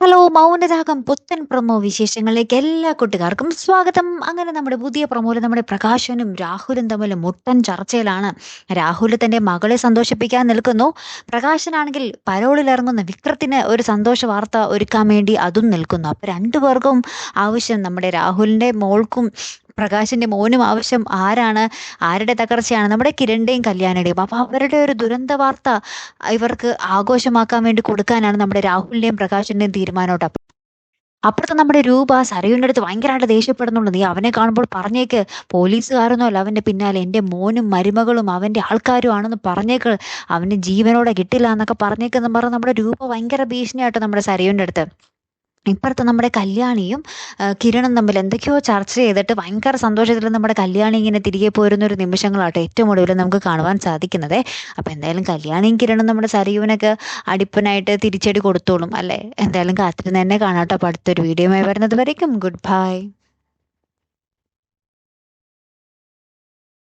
Hello Mounaragam പുത്തൻ promo വിശേഷങ്ങളിലേക്ക് എല്ലാ കൂട്ടുകാർക്കും സ്വാഗതം. അങ്ങനെ നമ്മുടെ പുതിയ പ്രൊമോയിൽ നമ്മുടെ പ്രകാശനും രാഹുലും തമ്മിൽ മുട്ടൻ ചർച്ചയിലാണ്. രാഹുൽ തന്റെ മകളെ സന്തോഷിപ്പിക്കാൻ നിൽക്കുന്നു. പ്രകാശനാണെങ്കിൽ പരോളിൽ ഇറങ്ങുന്ന വിക്രത്തിന് ഒരു സന്തോഷ വാർത്ത ഒരുക്കാൻ വേണ്ടി അതും നിൽക്കുന്നു. അപ്പൊ രണ്ടുപേർക്കും ആവശ്യം നമ്മുടെ രാഹുലിന്റെ മോൾക്കും പ്രകാശിന്റെ മോനും ആവശ്യം ആരാണ്? ആരുടെ തകർച്ചയാണ്? നമ്മുടെ കിരണിന്റെയും കല്യാണയുടെയും. അപ്പൊ അവരുടെ ഒരു ദുരന്ത വാർത്ത ഇവർക്ക് ആഘോഷമാക്കാൻ വേണ്ടി കൊടുക്കാനാണ് നമ്മുടെ രാഹുലിന്റെയും പ്രകാശിന്റെയും തീരുമാനമായിട്ട്. അപ്പുറത്ത് നമ്മുടെ രൂപ സരയുവിന്റെ അടുത്ത് ഭയങ്കരമായിട്ട് ദേഷ്യപ്പെടുന്നുണ്ട്. നീ അവനെ കാണുമ്പോൾ പറഞ്ഞേക്ക്. പോലീസുകാരൊന്നും അല്ല അവന്റെ പിന്നാലെ. എന്റെ മോനും മരുമകളും അവന്റെ ആൾക്കാരും ആണെന്ന് പറഞ്ഞേക്ക്. അവന് ജീവനോടെ കിട്ടില്ല എന്നൊക്കെ പറഞ്ഞേക്കെന്ന് പറഞ്ഞ് നമ്മുടെ രൂപ ഭയങ്കര ഭീഷണിയായിട്ട് നമ്മുടെ സരയുവിന്റെ അടുത്ത്. ഇപ്പുറത്ത് നമ്മുടെ കല്യാണിയും കിരണും തമ്മിൽ എന്തൊക്കെയോ ചർച്ച ചെയ്തിട്ട് ഭയങ്കര സന്തോഷത്തിൽ നമ്മുടെ കല്യാണി ഇങ്ങനെ തിരികെ പോരുന്ന ഒരു നിമിഷങ്ങളാട്ടോ ഏറ്റവും ഒടുവിൽ നമുക്ക് കാണുവാൻ സാധിക്കുന്നത്. അപ്പം എന്തായാലും കല്യാണിയും കിരണും നമ്മുടെ സരയുവിനൊക്കെ അടിപ്പനായിട്ട് തിരിച്ചടി കൊടുത്തോളും അല്ലേ? എന്തായാലും കാത്തിരുന്ന് തന്നെ കാണാട്ടോ. അപ്പോൾ അടുത്തൊരു വീഡിയോയുമായി വരുന്നത് വരയ്ക്കും ഗുഡ് ബൈ